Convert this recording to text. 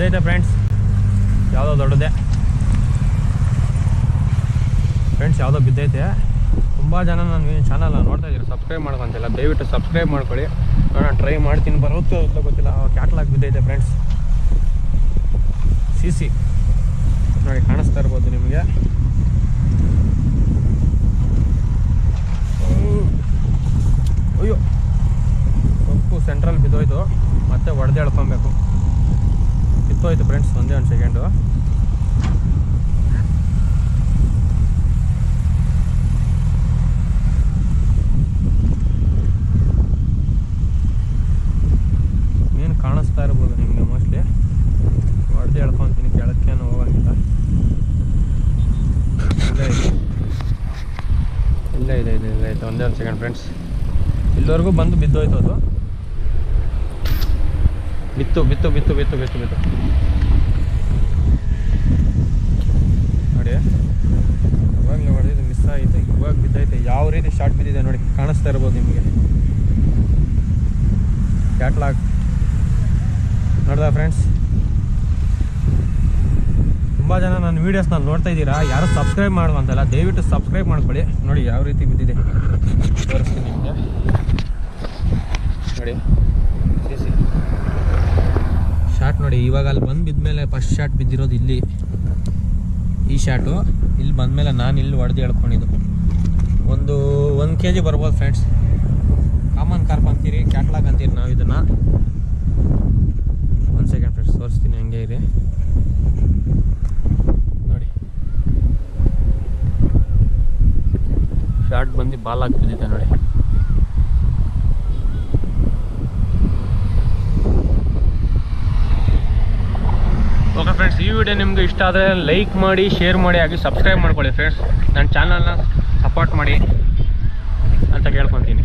ಬಿದ್ದೈತೆ friends ಯಾವುದೋ ದೊಡ್ಡದೆ. Friends ಯಾವುದೋ ಬಿದ್ದೈತೆ. ತುಂಬ ಜನ ನನ್ನ ಚಾನಲ್ ನೋಡ್ತಾ ಇದ್ದೀರಿ. ಸಬ್ಸ್ಕ್ರೈಬ್ ಮಾಡ್ಕೊಂತಿಲ್ಲ. ದಯವಿಟ್ಟು ಸಬ್ಸ್ಕ್ರೈಬ್ ಮಾಡ್ಕೊಳ್ಳಿ. ನಾನು ಟ್ರೈ ಮಾಡ್ತೀನಿ. ಬರುತ್ತೋ ಅಂತ ಗೊತ್ತಿಲ್ಲ. ಕ್ಯಾಟ್ಲಾಗ್ ಬಿದ್ದೈತೆ ಫ್ರೆಂಡ್ಸ್ ಸಿ ಸಿ. ನೋಡಿ, ಕಾಣಿಸ್ತಾ ಇರ್ಬೋದು ನಿಮಗೆ. ಅಯ್ಯೋ. ಸೊಪ್ಪು ಸೆಂಟ್ರಲ್ ಬಿದ್ದೋಯ್ತು. ಮತ್ತೆ ಒಡೆದು ಕಿತ್ತೋಯ್ತು ಫ್ರೆಂಡ್ಸ್ ಒಂದೇ ಒಂದು ಸೆಕೆಂಡು ಏನು ಕಾಣಿಸ್ತಾ ಇರ್ಬೋದು ನಿಮಗೆ ಮೋಸ್ಟ್ಲಿ ಹೊಡೆದು ಎಳ್ಕೊತೀನಿ ಕೆಳಕ್ಕೇನು ಹೋಗಂಗಿಲ್ಲ. ಇಲ್ಲೇ ಇದೆ ಇಲ್ಲೇ ಇದೆ ಆಯ್ತು ಇದೆ ಒಂದೇ ಒಂದು ಸೆಕೆಂಡ್ ಫ್ರೆಂಡ್ಸ್ ಇಲ್ಲಿವರೆಗೂ ಬಂದು ಬಿದ್ದೋಯ್ತು ಅದು. ಬಿತ್ತು ಬಿತ್ತು ಬಿತ್ತು ಬಿತ್ತು ಬಿತ್ತು ಬಿತ್ತು. ನೋಡಿ. ಇವಾಗಲೇ ಹೊಡೆದಿದ್ದು ಮಿಸ್ ಆಯಿತು. ಇವಾಗ ಬಿದ್ದೈತೆ. ಯಾವ ರೀತಿ ಶಾರ್ಟ್ ಬಿದ್ದಿದೆ ನೋಡಿ. ಕಾಣಿಸ್ತಾ ಇರ್ಬೋದು ನಿಮಗೆ. ಕ್ಯಾಟ್ಲಾಗ್ ನೋಡ್ದ ಫ್ರೆಂಡ್ಸ್ ತುಂಬ ಜನ ನನ್ನ ವೀಡಿಯೋಸ್ನ ನೋಡ್ತಾ ಇದ್ದೀರಾ? ಯಾರು ಸಬ್ಸ್ಕ್ರೈಬ್ ಮಾಡುವಂತಲ್ಲ ದಯವಿಟ್ಟು ಸಬ್ಸ್ಕ್ರೈಬ್ ಮಾಡ್ಕೊಳ್ಳಿ. ನೋಡಿ, ಯಾವ ರೀತಿ ಬಿದ್ದಿದೆ. ತೋರಿಸ್ತೀನಿ ನಿಮಗೆ ನೋಡಿ ಸಿ ಸಿ ಶಾಟ್ ನೋಡಿ, ಇವಾಗ ಅಲ್ಲಿ ಬಂದು ಬಿದ್ಮೇಲೆ ಫಸ್ಟ್ ಶಾಟ್ ಬಿದ್ದಿರೋದು ಇಲ್ಲಿ. ಈ ಶಾಟು ಇಲ್ಲಿ ಬಂದಮೇಲೆ ನಾನು ಇಲ್ಲಿ ಹೊಡೆದು ಹೇಳ್ಕೊಂಡಿದ್ದು ಒಂದು ಒಂದು ಕೆ ಜಿ ಬರ್ಬೋದು ಫ್ರೆಂಡ್ಸ್ ಕಾಮನ್ ಕಾರ್ಪ್ ಅಂತೀರಿ ಕ್ಯಾಟ್ಲಾಗ್ ಅಂತೀರಿ ನಾವು ಇದನ್ನು. ಒಂದು ಸೆಕೆಂಡ್ ಫ್ರೆಂಡ್ಸ್ ತೋರಿಸ್ತೀನಿ ಹಂಗೆ ಇರಿ. ನೋಡಿ. ಶಾರ್ಟ್ ಬಂದು ಬಾಲಾಗಿ ಬಿದ್ದಿದೆ ನೋಡಿ ಓಕೆ ಫ್ರೆಂಡ್ಸ್ ಈ ವಿಡಿಯೋ ನಿಮ್ಗೆ ಇಷ್ಟ ಆದರೆ ಲೈಕ್ ಮಾಡಿ ಶೇರ್ ಮಾಡಿ, ಹಾಗೆ ಸಬ್ಸ್ಕ್ರೈಬ್ ಮಾಡ್ಕೊಳ್ಳಿ ಫ್ರೆಂಡ್ಸ್ ನನ್ನ ಚಾನಲ್ನ ಸಪೋರ್ಟ್ ಮಾಡಿ ಅಂತ ಕೇಳ್ಕೊತೀನಿ.